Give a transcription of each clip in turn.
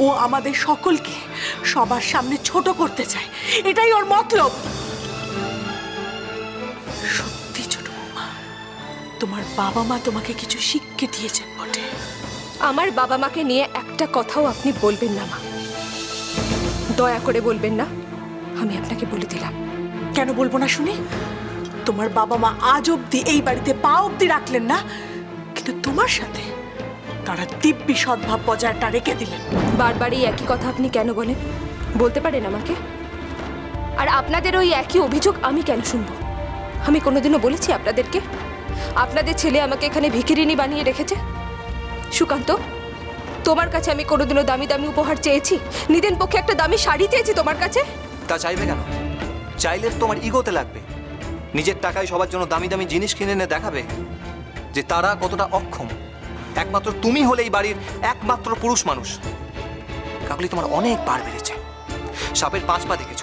ও আমাদের সকলকে সবার সামনে ছোট করতে চায়। এটাই ওর মতলব। সত্যি ছোট বৌমা তোমার বাবা মা তোমাকে কিছু শিক্ষা দিয়েছেন বটে। আমার বাবা মাকে নিয়ে একটা কথাও আপনি বলবেন না মা। দয়া করে বলবেন না আমি আপনাকে বলে দিলাম। কেন বলব না শুনি? তোমার বাবা মা আজ অব্দি এই বাড়িতে পা অব্দি রাখলেন না কিন্তু তোমার সাথে তারা দিব্যি সদ্ভাব বজায়টা রেখে দিলেন। বারবার এই একই কথা আপনি কেন বলেন? বলতে পারেন আমাকে? আর আপনাদের ওই একই অভিযোগ আমি কেন শুনব? আমি কোনোদিনও বলেছি আপনাদেরকে? আপনাদের ছেলে আমাকে এখানে ভিখিরিনী বানিয়ে রেখেছে? সুকান্ত তোমার কাছে আমি কোনোদিনও দামি দামি উপহার চেয়েছি? নিদেন পক্ষে একটা দামি শাড়ি চেয়েছি তোমার কাছে? তা চাইবে কেন? চাইলে তোমার ইগোতে লাগবে। নিজের টাকায় সবার জন্য দামি দামি জিনিস কিনে এনে দেখাবে যে তারা কতটা অক্ষম। একমাত্র তুমি হলে এই বাড়ির একমাত্র পুরুষ মানুষ। কাকলি তোমার অনেক বার বেড়েছে। সাপের পাঁচ পা দেখেছ।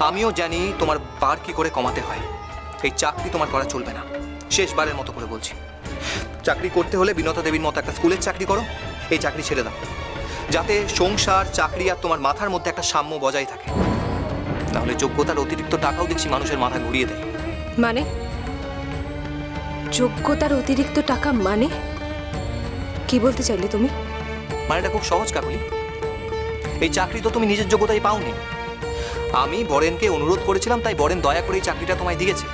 আমিও জানি তোমার বার কি করে কমাতে হয়। এই চাকরি তোমার করা চলবে না। শেষবারের মতো করে বলছি। চাকরি করতে হলে বিনতা দেবীর মতো একটা স্কুলের চাকরি করো। এই চাকরি ছেড়ে দাও। যাতে সংসার, চাকরি আর তোমার মাথার মধ্যে একটা সাম্য বজায় থাকে। তাহলে যোগ্যতার অতিরিক্ত টাকাও দেখছি মানুষের মাথা ঘুরিয়ে দেয়। মানে? যোগ্যতার অতিরিক্ত টাকা মানে? কি বলতে চাইলে তুমি? মানেটা খুব সহজ কাকুলি। এই চাকরি তো তুমি নিজের যোগ্যতায় পাওনি। আমি বরেনকে অনুরোধ করেছিলাম তাই বরেন দয়া করে এই চাকরিটা তোমায় দিয়েছে।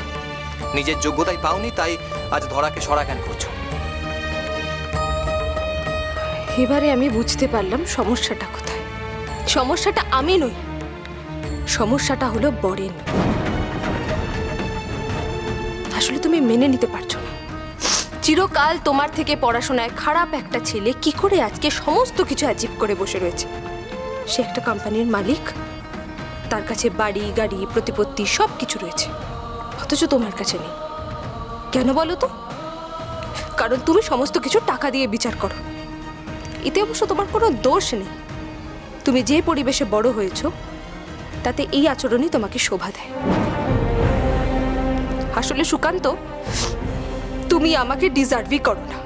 নিজের যোগ্যতায় পাওনি তাই আজ ধরাকে সরা জ্ঞান করছ? এবারে আমি বুঝতে পারলাম সমস্যাটা কোথায়। সমস্যাটা আমি নই সমস্যাটা হলো বরেন। আসলে তুমি মেনে নিতে পারছ চিরকাল তোমার থেকে পড়াশোনায় খারাপ একটা ছেলে কি করে আজকে সমস্ত কিছু অ্যাচিভ করে বসে রয়েছে? সে একটা কোম্পানির মালিক। তার কাছে বাড়ি, গাড়ি, প্রতিপত্তি সব কিছু রয়েছে। অথচ তোমার কাছে নেই। কেন বলো তো? কারণ তুমি সমস্ত কিছু টাকা দিয়ে বিচার করো। এতে অবশ্য তোমার কোনো দোষ নেই। তুমি যে পরিবেশে বড় হয়েছো, তাতে এই আচরণই তোমাকে শোভা দেয়। আসলে সুকান্ত তুমি আমাকে ডিজার্ভই করো না।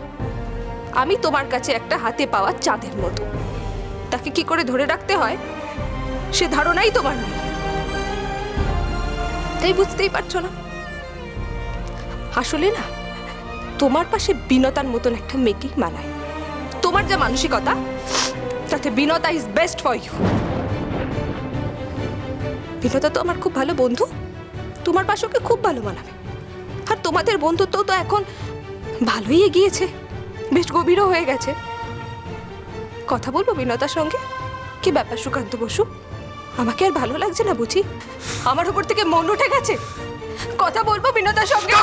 আমি তোমার কাছে একটা হাতে পাওয়া চাঁদের মতো। তাকে কি করে ধরে রাখতে হয়? সে ধারণাই তোমার নেই। তাই বুঝতেই পারছ না। আসলে না, তোমার পাশে বিনতার মতন একটা মেয়েকেই মানায়। তোমার যা মানসিকতা, তাতে Binata is best for you Binata তো আমার খুব ভালো বন্ধু। তোমার পাশে ওকে খুব ভালো মানাবে। তোমাদের বন্ধুত্ব তো এখন ভালোই এগিয়েছে। বেশ গভীরও হয়ে গেছে। কথা বলব বিনতার সঙ্গে? কি ব্যাপার সুকান্ত বসু? আমাকে আর ভালো লাগছে না বুঝি? আমার উপর থেকে মন উঠে গেছে। কথা বলব বিনতার সঙ্গে?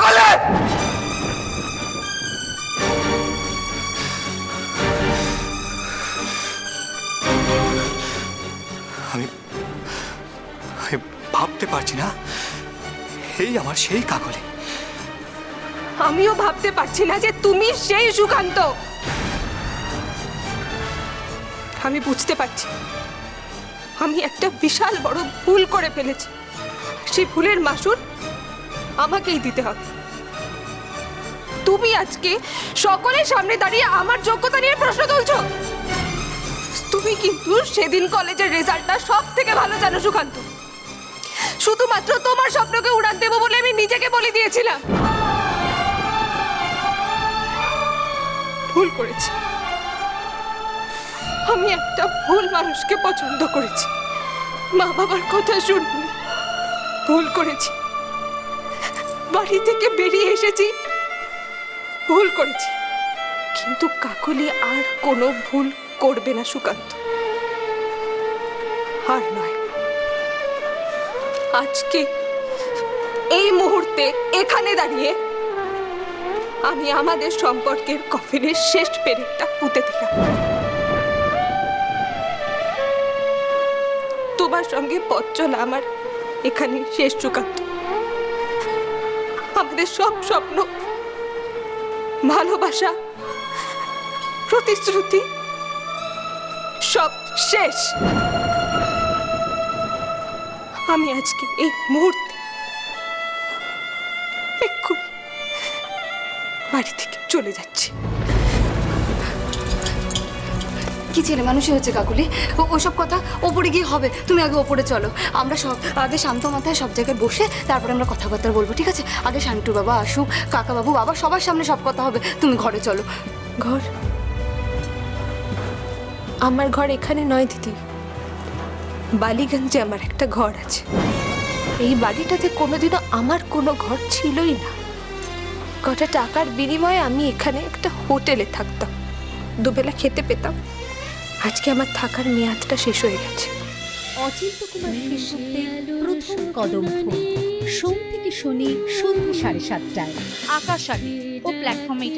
আমি ভাবতে পারছি না। এই আমার সেই কাকলি। আমিও ভাবতে পারছি না যে তুমি সেই সুকান্ত আমি বুঝতে পারছি। আমি একটা বিশাল বড় ভুল করে ফেলেছি। সেই ভুলের মাসুর আমাকেই দিতে হবে। তুমি আজকে সকলের সামনে দাঁড়িয়ে আমার যোগ্যতা নিয়ে প্রশ্ন তুলছো? তুমি কিন্তু সেদিন কলেজের রেজাল্টটা সব থেকে ভালো জানো, সুকান্ত। শুধুমাত্র তোমার স্বপ্নকে উড়ান দেবো বলে আমি নিজেকে বলে দিয়েছিলাম। ভুল করেছি। আমি একটা ভুল মানুষকে পছন্দ করেছি। মা বাবার কথা শুনি ভুল করেছি। বাড়ি থেকে বেরিয়ে এসেছি। ভুল করেছি। কিন্তু কাকলি আর কোনো ভুল করবে না, সুকান্ত। আর নয়। আজকে এই মুহূর্তে এখানে দাঁড়িয়ে আমি আমাদের সম্পর্কের কফিনের শেষ পেরেকটা পুঁতে দিলাম। তোমার সঙ্গে পথ চলা আমার এখানে শেষ চুকান্ত আমাদের সব স্বপ্ন, ভালোবাসা, প্রতিশ্রুতি, সব শেষ। আমি আজকে এই মুহূর্তে এক্ষুনি বাড়ি থেকে চলে যাচ্ছি। কি ছেলে মানুষই হচ্ছে কাকুলি? ও- ওসব কথা ওপরে গিয়ে হবে। তুমি আগে ওপরে চলো। আমরা সব আগে শান্ত মাথায় সব জায়গায় বসে তারপরে আমরা কথাবার্তা বলব ঠিক আছে? আগে শান্তু বাবা আসুক কাকা বাবু বাবা সবার সামনে সব কথা হবে। তুমি ঘরে চলো। ঘর? আমার ঘর এখানে নয় দিদি। বালিগঞ্জে আমার একটা ঘর আছে। এই বাড়িটাতে কোনোদিনও আমার কোনো ঘর ছিলই না। কটা টাকার বিনিময়ে আমি এখানে একটা হোটেলে থাকতাম। দুবেলা খেতে পেতাম। আজকে আমার থাকার মেয়াদটা শেষ হয়ে গেছে। অচিন্ত কুমার প্রথম কদম সোম থেকে শনি সন্ধ্যে সাড়ে সাতটায়। আকাশানি ও প্ল্যাটফর্মে